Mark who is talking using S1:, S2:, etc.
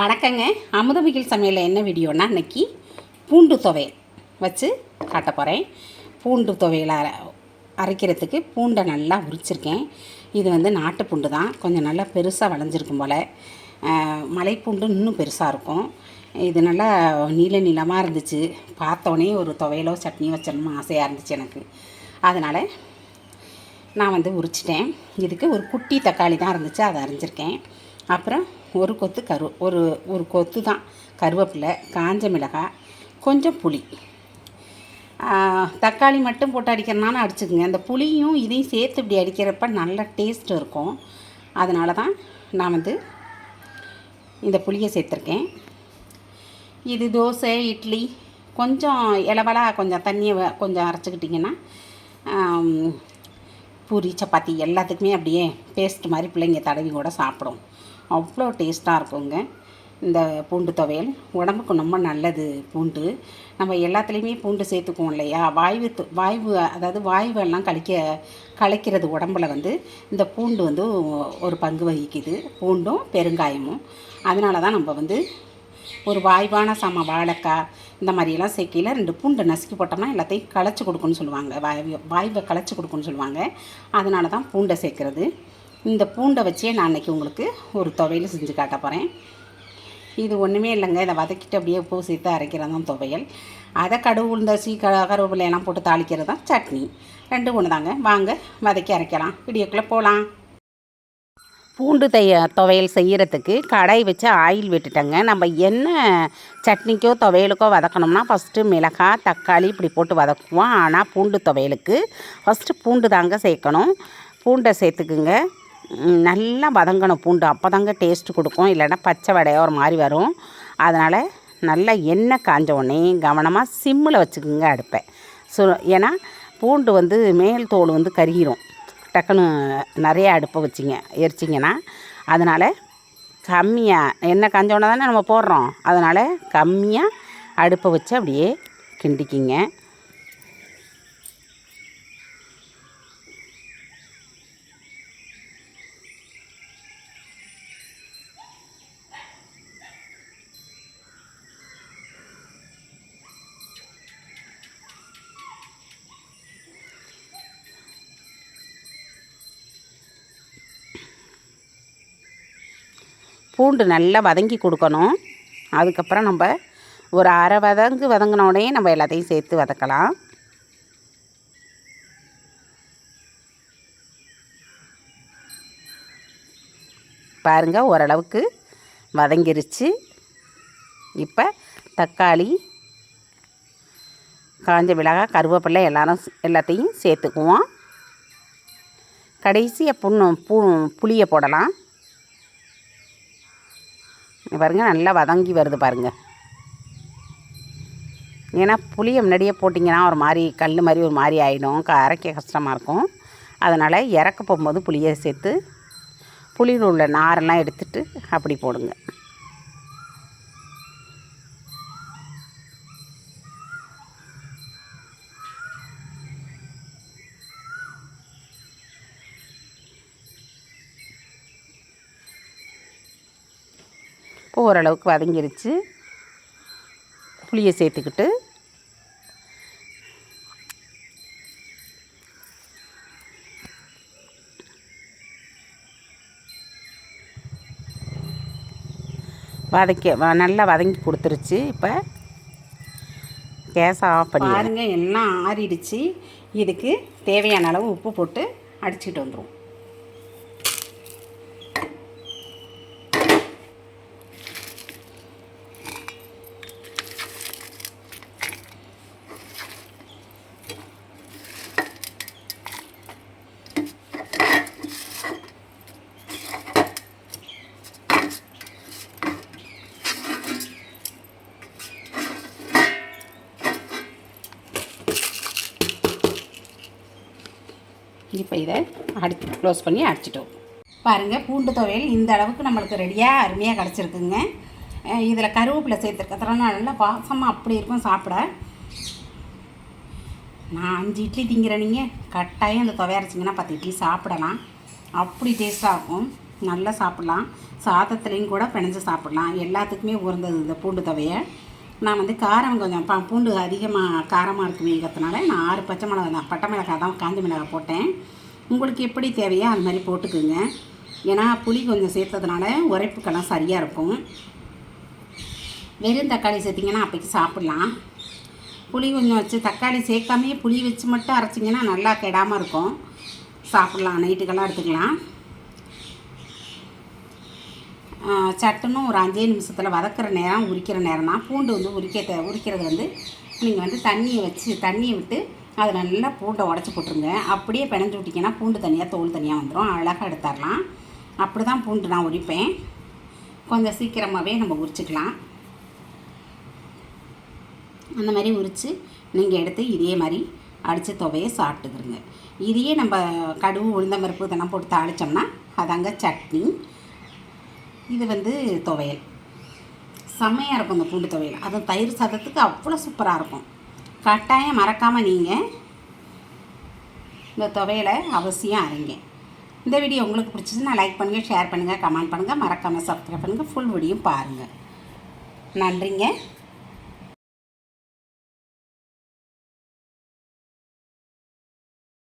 S1: வணக்கங்க. அமுதமிகில் சமையலில் என்ன வீடியோனா இன்றைக்கி பூண்டு துவையல் வச்சு காட்ட போகிறேன் பூண்டு துவையல் அரைக்கிறதுக்கு பூண்டை நல்லா உரிச்சிருக்கேன். இது வந்து நாட்டு பூண்டு தான். கொஞ்சம் நல்லா பெருசாக வளைஞ்சிருக்கும் போல். மலைப்பூண்டு இன்னும் பெருசாக இருக்கும். இது நல்லா நீல நீளமாக இருந்துச்சு. பார்த்தோன்னே ஒரு துவையலோ சட்னியோ வச்சிடணும்னு ஆசையாக இருந்துச்சு எனக்கு. அதனால் நான் வந்து உரிச்சிட்டேன். இதுக்கு ஒரு குட்டி தக்காளி தான் இருந்துச்சு. அதை அரைஞ்சிருக்கேன். அப்புறம் ஒரு கொத்து கரு ஒரு ஒரு கொத்து தான் கருவேப்பிலை காஞ்ச மிளகாய் கொஞ்சம் புளி. தக்காளி மட்டும் போட்டு அடிக்கிறனால அடிச்சுக்குங்க. அந்த புளியும் இதையும் சேர்த்து இப்படி அடிக்கிறப்ப நல்ல டேஸ்ட் இருக்கும். அதனால தான் நான் வந்து இந்த புளியை சேர்த்துருக்கேன். இது தோசை இட்லி கொஞ்சம் இலவலா கொஞ்சம் தண்ணியை வ- கொஞ்சம் அரைச்சிக்கிட்டிங்கன்னா பூரி சப்பாத்தி எல்லாத்துக்குமே அப்படியே பேஸ்ட் மாதிரி பிள்ளைங்க தடவி கூட சாப்பிடும். அவ்வளோ டேஸ்ட்டாக இருக்குங்க. இந்த பூண்டு துவையல். உடம்புக்கு ரொம்ப நல்லது பூண்டு. நம்ம எல்லாத்துலேயுமே பூண்டு சேர்த்துக்குவோம் இல்லையா? வாய்வு வாய்வு அதாவது வாய்வெல்லாம் கழிக்க கலைக்கிறது உடம்புல வந்து இந்த பூண்டு வந்து ஒரு பங்கு வகிக்குது. பூண்டும் பெருங்காயமும். அதனால தான் நம்ம வந்து ஒரு வாய்வான சம வாழைக்காய் இந்த மாதிரியெல்லாம் சேர்க்கையில் ரெண்டு பூண்டை நசுக்கி போட்டோம்னா எல்லாத்தையும் களைச்சி கொடுக்குன்னு சொல்லுவாங்க. வாய் வாய்வை களைச்சி கொடுக்குன்னு சொல்லுவாங்க. அதனால தான் பூண்டை சேர்க்குறது. இந்த பூண்டை வச்சே நான் அன்றைக்கி உங்களுக்கு ஒரு துவையல் செஞ்சு காட்ட போகிறேன் இது ஒன்றுமே இல்லைங்க. இதை வதக்கிட்டு அப்படியே பூ சேர்த்து அரைக்கிறது தான் துவையல். அதை கடுகு உளுந்தரிசி க கருவேப்பிலையெல்லாம் போட்டு தாளிக்கிறது தான் சட்னி. ரெண்டு ஒன்று தாங்க வாங்க வதக்கி அரைக்கலாம். வீடியோக்குள்ளே போகலாம் பூண்டு தைய துவையல் செய்கிறதுக்கு கடாய் வச்சு ஆயில் விட்டுட்டேங்க. நம்ம என்ன சட்னிக்கோ துவையலுக்கோ வதக்கணும்னா ஃபஸ்ட்டு மிளகாய் தக்காளி இப்படி போட்டு வதக்குவோம். ஆனால் பூண்டு துவையலுக்கு ஃபஸ்ட்டு பூண்டு தாங்க சேர்க்கணும். பூண்டை சேர்த்துக்குங்க. நல்லா வதங்கணும் பூண்டு. அப்போ தாங்க டேஸ்ட்டு கொடுக்கும். இல்லைன்னா பச்சை வடையாக ஒரு மாதிரி வரும். அதனால் நல்லா எண்ணெய் காஞ்ச உடனே கவனமாக சிம்மில் வச்சுக்குங்க அடுப்பை. ஸோ ஏன்னா பூண்டு வந்து மேல் தோல் வந்து கருகிரும். டக்குன்னு நிறைய அடுப்பை வச்சிங்க எரிச்சிங்கன்னா. அதனால் கம்மியாக எண்ணெய் காஞ்சோடனே தானே நம்ம போடுறோம். அதனால் கம்மியாக அடுப்பை வச்சு அப்படியே கிண்டிக்கிங்க. பூண்டு நல்லா வதங்கி கொடுக்கணும். அதுக்கப்புறம் நம்ம ஒரு அரை வதங்கு வதங்கினோடனே நம்ம எல்லாத்தையும் சேர்த்து வதக்கலாம். பாருங்கள் ஓரளவுக்கு வதங்கிருச்சு. இப்போ தக்காளி காஞ்ச மிளகாய் கருவேப்பிலை எல்லாரும் எல்லாத்தையும் சேர்த்துக்குவோம். கடைசியாக புண்ணு பூ புளியை போடலாம். பாருங்கள் நல்லா வதங்கி வருது பாருங்க. ஏன்னா புளியை முன்னாடியே போட்டிங்கன்னா ஒரு மாதிரி கல் மாதிரி ஒரு மாதிரி ஆகிடும் அரைக்க கஷ்டமாக இருக்கும். அதனால் இறக்க போகும்போது புளியை சேர்த்து புளியில் உள்ள நாரெல்லாம் எடுத்துட்டு அப்படி போடுங்க. இப்போ ஓரளவுக்கு வதங்கிருச்சு. புளியை சேர்த்துக்கிட்டு. வதக்க வ- நல்லா வதங்கி கொடுத்துருச்சு. இப்போ கேஸ் ஆஃப் பண்ணி பாருங்கள் எல்லாம் ஆறிடுச்சு. இதுக்கு தேவையான அளவு உப்பு போட்டு அடிச்சுட்டு வந்துடும் இப்போ இதை அடிச்சு க்ளோஸ் பண்ணி அடிச்சிட்டோம். பாருங்கள் பூண்டு துவையல் இந்த அளவுக்கு நம்மளுக்கு ரெடியாக அருமையாக கிடச்சிருக்குங்க. இதில் கருவேப்பிலை சேர்த்துருக்கிறதுனால நல்லா வாசமாக அப்படி இருக்கும் சாப்பிட. நான் அஞ்சு இட்லி திங்கிற நீங்கள் கட்டாயம் அந்த துவைய அரைச்சிங்கன்னா பத்து இட்லி சாப்பிடலாம். அப்படி டேஸ்ட்டாக இருக்கும். நல்லா சாப்பிட்லாம். சாதத்துலேயும் கூட பிணைஞ்சு சாப்பிட்லாம். எல்லாத்துக்குமே உகந்தது இந்த பூண்டு துவையை நான் வந்து காரம் கொஞ்சம் பூண்டு அதிகமாக காரமாக இருக்குமேங்கிறதுனால நான் ஆறு பச்சை மிளகா தான் பட்டை மிளகாய் தான் காஞ்ச மிளகாய் போட்டேன். உங்களுக்கு எப்படி தேவையோ அது மாதிரி போட்டுக்குங்க. ஏன்னா புளி கொஞ்சம் சேர்த்ததுனால உரைப்புக்கெல்லாம் சரியாக இருக்கும். வெறும் தக்காளி சேர்த்திங்கன்னா அப்போக்கி சாப்பிட்லாம். புளி கொஞ்சம் வச்சு தக்காளி சேர்க்காமே புளி வச்சு மட்டும் அரைச்சிங்கன்னா நல்லா கெடாமல் இருக்கும். சாப்பிட்லாம் நைட்டுக்கெல்லாம் எடுத்துக்கலாம். சட்டுன்னு ஒரு அஞ்சே நிமிஷத்தில் வதக்கிற நேரம் உரிக்கிற நேரம் தான் பூண்டு வந்து உரிக்க உரிக்கிறது வந்து நீங்கள் வந்து தண்ணியை வச்சு தண்ணியை விட்டு அதை நல்லா பூண்டை உடச்சி போட்டுருங்க. அப்படியே பிணைஞ்சு விட்டிங்கன்னா பூண்டு தனியாக தோல் தனியாக வந்துடும் அழகாக எடுத்துடலாம். அப்படி தான் பூண்டு நான் உரிப்பேன். கொஞ்சம் சீக்கிரமாகவே நம்ம உரிச்சுக்கலாம். அந்த மாதிரி உரித்து நீங்கள் எடுத்து இதே மாதிரி அடித்து துவையை சாப்பிட்டுக்கிறோங்க இதையே நம்ம கடுகு உளுந்தம்பருப்பு இதெல்லாம் போட்டு தாளித்தோம்னா அதாங்க சட்னி. இது வந்து துவையல். செம்மையாக இருக்கும் இந்த பூண்டு துவையல். அதுவும் தயிர் சாதத்துக்கு அவ்வளோ சூப்பராக இருக்கும். கட்டாயம் மறக்காமல் நீங்கள் இந்த துவையலை அவசியம் அரைங்க. இந்த வீடியோ உங்களுக்கு பிடிச்சதுன்னா லைக் பண்ணுங்கள் ஷேர் பண்ணுங்கள் கமெண்ட் பண்ணுங்கள் மறக்காமல் சப்ஸ்கிரைப் பண்ணுங்கள் ஃபுல் வீடியோ பாருங்கள் நன்றிங்க.